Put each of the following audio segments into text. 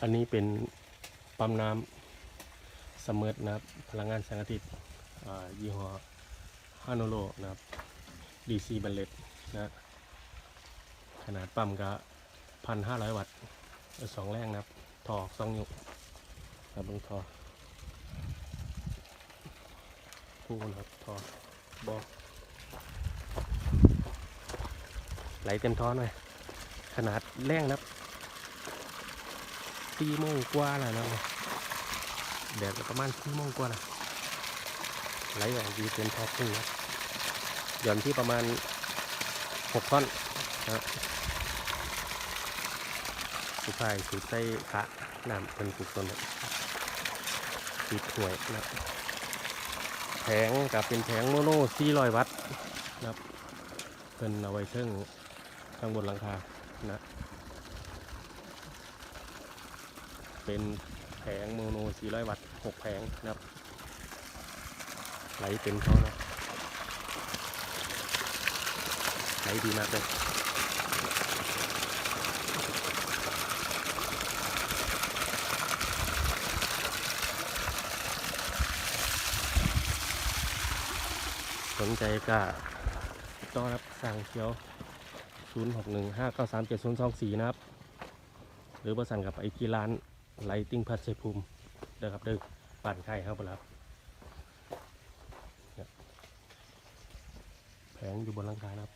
อันนี้เป็นปั๊มน้ำเสมอนะครับ พลังงานแสงอาทิตย์ยี่ห้อฮานโลนะครับ DC บัลเลตนะขนาดปั๊มก็พันห้าร้อยวัตต์สองแรงนะครับทอสองนิ้วครับเบิ้งทอคู่นะครับทอบอไหลเต็มท้อหน่อยขนาดแรงนะครับ สี่โมงกว่าแล้วนะแดดก็ประมาณสี่โมงกว่านะไหลออกดีเต็มท้อพุ่งนะหย่อนที่ประมาณหกท่อนนะสุดท้ายสุดใส่ขะน้ำเป็นปลูกต้นติดหวยนะแผงกับเป็นแผงโมโน่400 วัตต์นะครับเป็นเอาไว้เชิงข้างบนหลังคานะ เป็นแผงโมโน 400 วัตต์ 6 แผงนะครับ ไหลเต็มท่อนะไหลดีมากเลยสนใจก็ต้อนรับสั่งเขียว 061 593 7024 นะครับ หรือประสานกับไอกีร้าน ไลติ้งพัดเสภูมิเด้อครับเด้อปั่นไข่ครับครับแผงอยู่บนหลังคานะครับ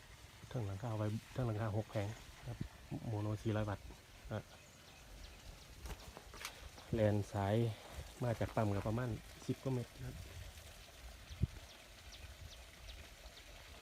ทั้งหลังคาเอาไว้ทั้งหลังคาหกแผงครับโมโน400วัตต์นะแลนสายมาจากปั๊มกับประมาณสิบกว่าเมตรนะครับ